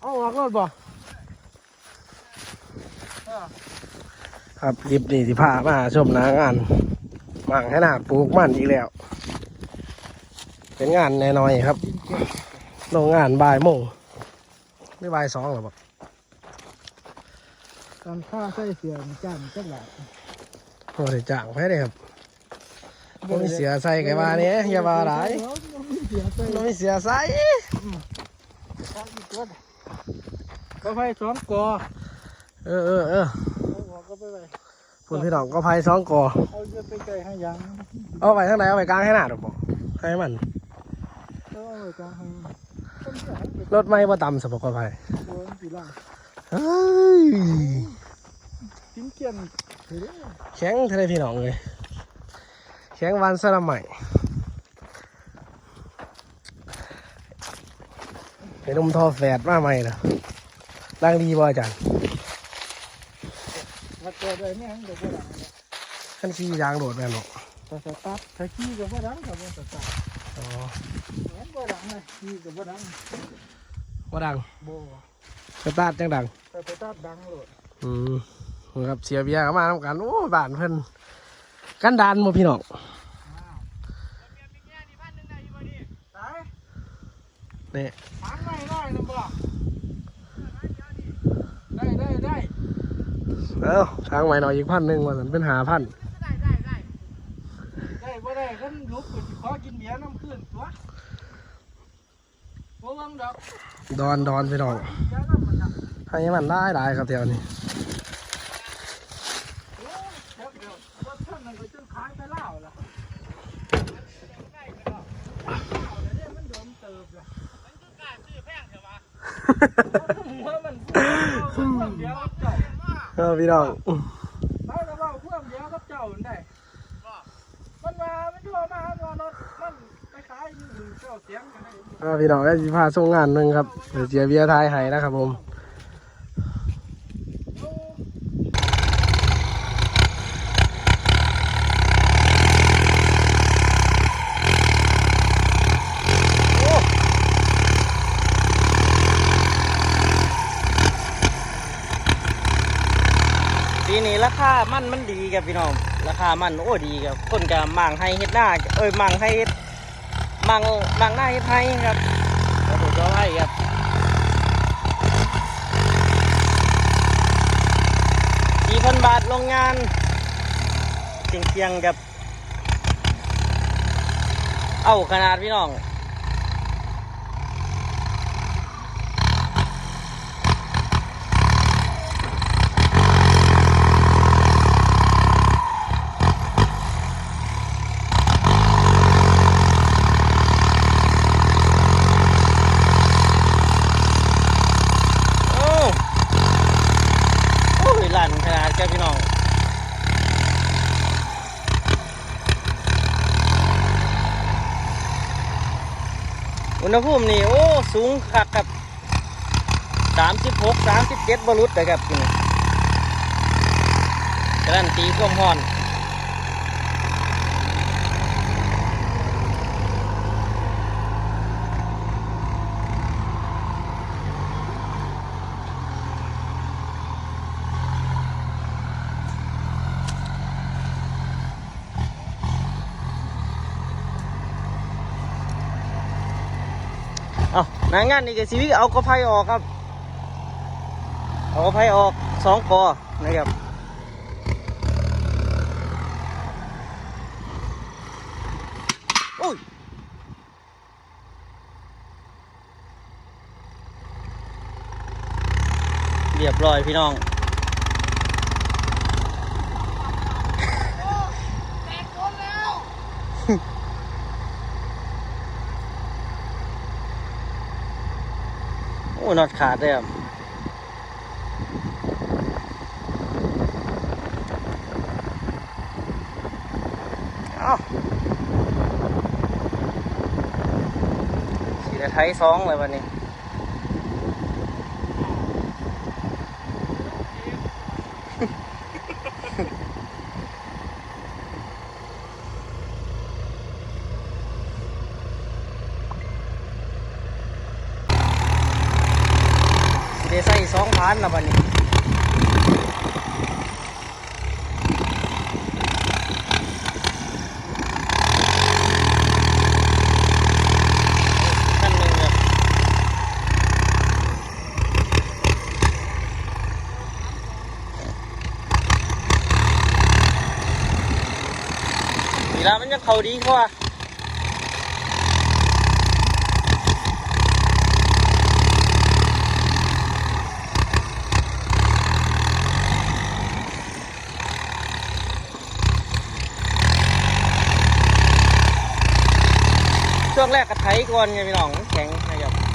เอาออกรถบ่ครับคลิปนี้สิพามาชมนางานมังให้หนาปลูกมันอีกแล้ว เป็นงานแน่นอยครับโรงงานบ่ายโมงไม่บ่ายสองหรอบอกการค่าใส่เสียมจ้างจักหลาดโอ้ยจ้างไปเลยครับบ่มีเสียใส่ไก่บ้าเนี้ยอย่าบ้าหลายเสียใส่บ่มีเสียใส่ ก็ไฟสองกอเออเออเออเอาออกก็ไปไว้คุณพี่น้องก็พายสองกอเอาเยอะไปไกลให้ยังเอาไปทางไหนเอาไปกลางให้หนาดอกบอกให้มันแล้วเอาไว้กลางให้ต้นเสียไปรถไม่ประตำสปกภัยโดนกี่ล่างเฮ้ยทิ้งเกียนเฮ้ยแข็งทะเลพี่น้องเลยแข็งวันสลัมใหม่เป็นนมทอแฝดมาใหม่นะ ร่างดีบ่อาจารย์ถ้าเกิดอะไรไม่หันก็บ่ดังขั้นขี้ยางโดดแม่นบอกแต่สตาร์ทถ้าขี้ก็บ่ดังก็บ่สตาร์ทอ๋อเหมือนบ่ดังเลยขี้ก็บ่ดังว่าดังบ่สตาร์ทจังดังแต่สตาร์ทดังโลดอืมครับเสียเบียร์เข้ามาทำกันโอ้ยบ้านเพิ่นกันดานบ่พี่น้องตายนี่หาง ไม่ได้นะบ่ได้ได้ได้เอ้าทางใหม่หน่อยอีกพันหนึ่งว่าสันเป็นหาพันได้บ่ได้คันลุกก็สิขอกินเบียร์น้ำขึ้นตัวบ่วังดอกดอนดอนพี่น้องเบียร์น้ำมันน่ะให้มันได้หลายครับแถวนี้ โอ้ยแค่เดียวรถท่านนั้นก็จนขายไปแล้วล่ะมันโดนเติบล่ะหัวมันพูดเอาเดียวกับเจ้า เออ พี่น้องเอาแต่ว่าพวกเดียวกับเจ้าได้มันมามันโทั่วมามันว่ารถมันไปขายอยู่เจ้าเสียงกันได้เออพี่น้องก็สิพาส่งงานหนึ่งครับเดี๋ยวเสียเบียร์ทายให้นะครับผม ปีนี้ ราคามันมันดีครับพี่น้อง ราคามันโอ้ดีครับคนกับมังให้เฮ็ดหน้าเอ้ยมังให้เฮ็ดมังมังหน้าเฮ็ดให้ครับขอโทษขอให้ครับสี่พันบาทโรงงานเคียงเคียงกับ เอ้าขนาดพี่น้อง โอ้โอ้ยลั่นขนาดครับพี่น้อง อุ ณหภูมินี่โอ้ สูงคักครับสามสิบหกสามสิบเจ็ดบรุษเลยครับนี่การันตีความร้อน เอาหนางานนี่ก็ชีวิตเอากระไพออกครับ เอากระไพออกสองกอนะครับอุ้ยเรียบร้อยพี่น้อง น็อตขาดเลยครับเอาสีไทยสองเลยวันนี้ โเดใส่ สองพันละบัดนี้ขั้นหนึ่งครับนี่ละมันยังเขาดีกว่า วงแรกกระไทยก่อนไงพี่น้องแข็งนะครับ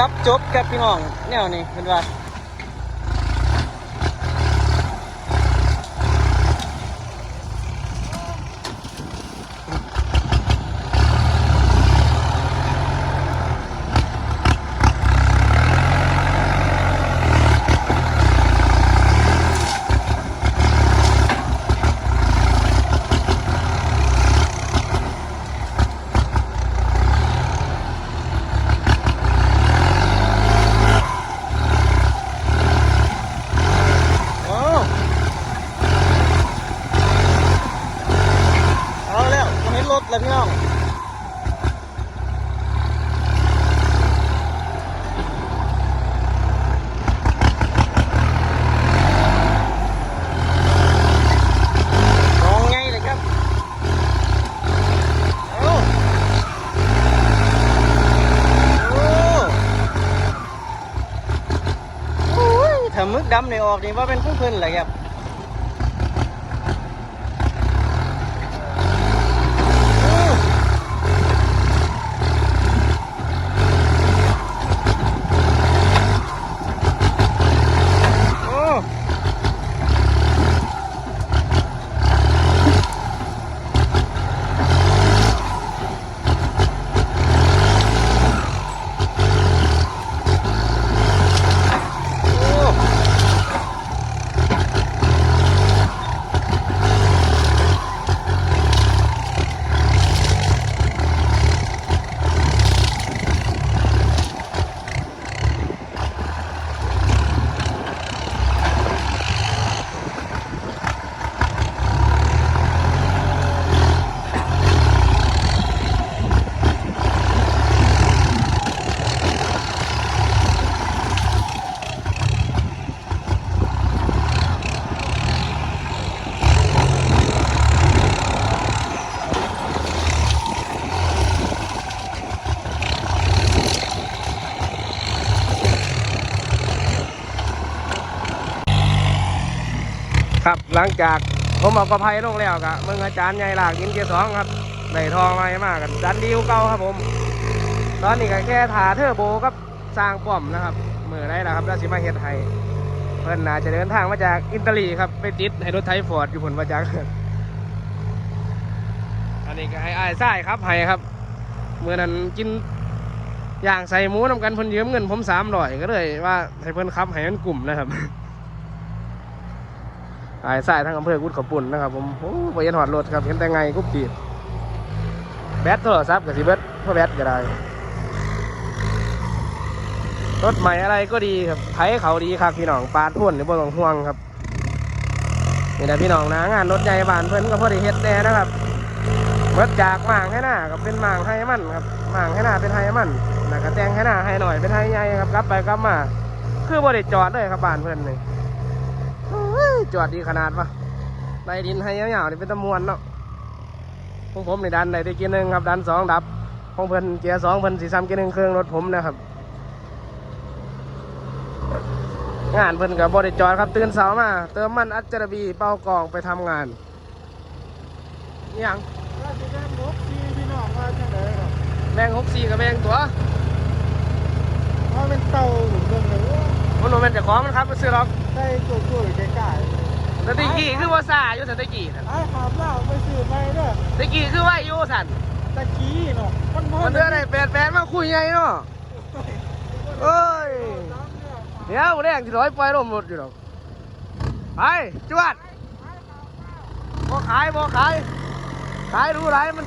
รับจบกับพี่น้องแนวนี้เป็นว่า โอ้เอาแล้ววันนี้รถแล้วพี่น้อง มองไงเลยครับเอาโอ้โอ้ยถ้ามึกดำใน ออกนี่ว่าเป็นผู้เพิ่นเหรอครับ อืมโอ้โอ้ ครับ หลังจากผมเอากระไพลงแล้วกะมึงอาจารย์ใหญ่หลากยินเกียร์สองครับได้ทองมาให้มากกันดันดีวเก่าครับผม ตอนนี้ก็แค่ถาเทอร์โบกับสร้างป้อมนะครับมือได้แล้วครับแล้วสิมาเฮ็ดให้เพิ่นน่าจะเดินทางมาจากอิตาลีครับไปติดให้รถไทยฟอร์ดอยู่ผลมาจากอันนี้ก็ให้อ้ายไส้ครับให้ครับเมื่อนั้นกินอย่างใส่หมูนำกันเพิ่นยืมเงินผมสามร้อยก็เลยว่าให้เพิ่นขับให้มันกลุ่มนะครับ อ้ายไส้ทั้งอำเภอกุดขปุ่นนะครับผมโอ้ไปยันหอดรถครับเห็นแต่ไงกุ๊บปีดแบตโทรศัพท์กับสิเบิดเพราะแบตก็ได้ รถใหม่อะไรก็ดีครับไถเขาดีครับพี่น้องปาดพ่นหรือบ่ต้องห่วงครับนี่แหละพี่น้องนะงานรถใหญ่บานเพิ่นก็พอด้เฮ็ดแน่นะครับเบิดจากหมางให้หน้าก็เป็นหมางให้มันครับหมางให้หน้าเป็นให้มันแล้วก็แตงให้หน้าให้หน่อยเป็นให้ใหญ่ครับกลับไปกลับมา คือบ่ได้จอดเลยครับบานเพิ่นนี่โอ้ย จอดดีขนาดวะในดินให้ยาวๆนี่เป็นตะมวนเนาะของผมนี่ดันได้ได้เกียร์หนึ่งครับ ดันสองดับของเพิ่นเกียร์สองเพิ่นสีซ้ำเกียร์หนึ่งเครื่องรถผมนะครับ งานเพิ่นกับบริจอดครับตื่นเสาร์มา เติมมันอัจจรบีเป่ากล่องไปทำงานอิหยังว่าสิได้นกที่พี่น้องว่าจังไดครับแบงหกสี่กับแบงตัวว่าเป็นเต่าผมเบิ่งเลยว่ามันโนเป็นเจ้าของมันครับไปซื้อหรอก ใส่ตัวตัวใกล้แต่ตะกี้คือว่าซาอยู่แต่ตะกี้นั่นๆไอ้หามเหล้าไปซื้อไปเด้อตะกี้คือว่าอยู่สันตะกี้เนาะมันบ่มันเดือได้แปดแปดมาคุยไงเนาะเอ้ยเดี๋ยวแรงที่ร้อยปล่อยลมรถอยู่หรอกไปจวดบ่ขายบ่ขายขายรู้ไรมัน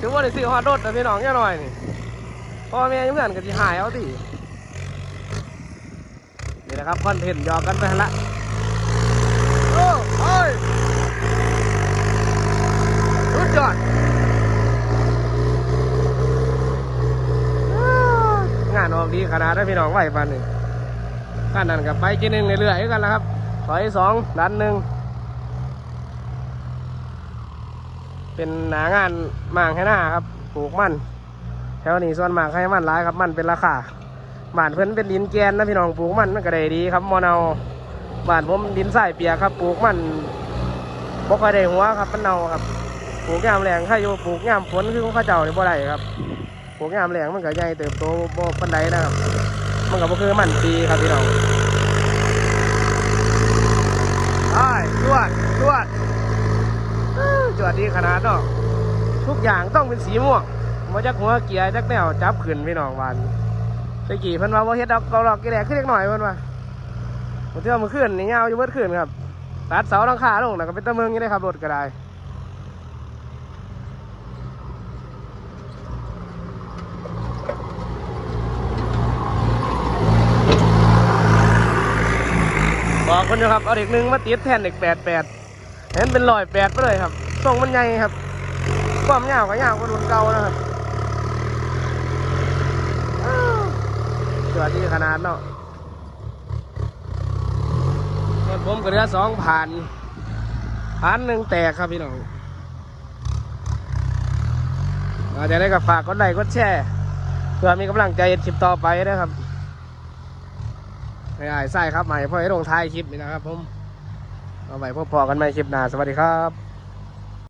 ถือว่าได้ซื้อฮอดรถนะพี่น้องแค่หน่อยนี่พ่อแม่อยังเพื่อนก็สิหายเอาสิ นี่นะครับคอนเทนต์หยอกกันไปหั่นละโอ้โอ้ยรุดจอดงานออกดีขนาดนั้นพี่น้องไหวปันนี่ขั้นนั้นกับไปกินหนึ่งเรื่อยๆกันแล้วครับถอยสองดันหนึ่งเป็นหนางานมางให้หน้าครับปลูกมันแถวนี้ส่วนมากให้มันร้ายครับมันเป็นราคา บ้านเพิ่นเป็นดินแกนนะพี่น้องปลูกมันมันก็ได้ดีครับมอนาบ้านผมดินทรายเปียกครับปลูกมันบ่ค่อยได้หัวครับมันเน่าครับปลูกยามแรงถ้าอยู่ปลูกยามฝนคือของเข้าเจ้านี่บ่ได้ครับปลูกยามแรงมันก็ใหญ่เติบโตบ่ปานใดนะครับมันก็บ่คือมันปีครับพี่น้องไอ้จวดจวดจวดดีขนาดเนาะทุกอย่างต้องเป็นสีม่วงมาจากหัวเกียร์จากแนวจับขึ้นพี่น้องวัน ตะกี้เพิ่นว่าบ่เฮ็ดดอกเกาหลอกกี่แดกขึ้นเล็กหน่อยเพิ่นว่าผมเชื่อมันขึ้นนี่ยาวอยู่เบิดขึ้นครับ ตัดเสาหลังคาลงแล้วก็เป็นตะเมืองอยู่ได้ครับรถก็ได้บอกคนเดียวครับ เอาเด็กหนึ่งมาติดแทนเด็กแปดแปดเห็นเป็นรอยแปดไปเลยครับทรงมันใหญ่ครับความยาวก็ยาวกว่ารุ่นเก่านะครับอ้าวจอดดีขนาดเนาะรถผมก็เรือสองผ่านผ่านหนึ่งแตกครับพี่น้องอาจจะได้กับฝากกดไลค์กดแชร์เพื่อมีกำลังใจคลิปต่อไปนะครับไม่ได้ใช่ครับใหม่พ่อให้ลงท้ายคลิปนี่นะครับผมเอาไว้พบพอกันใหม่คลิปหน้าสวัสดีครับ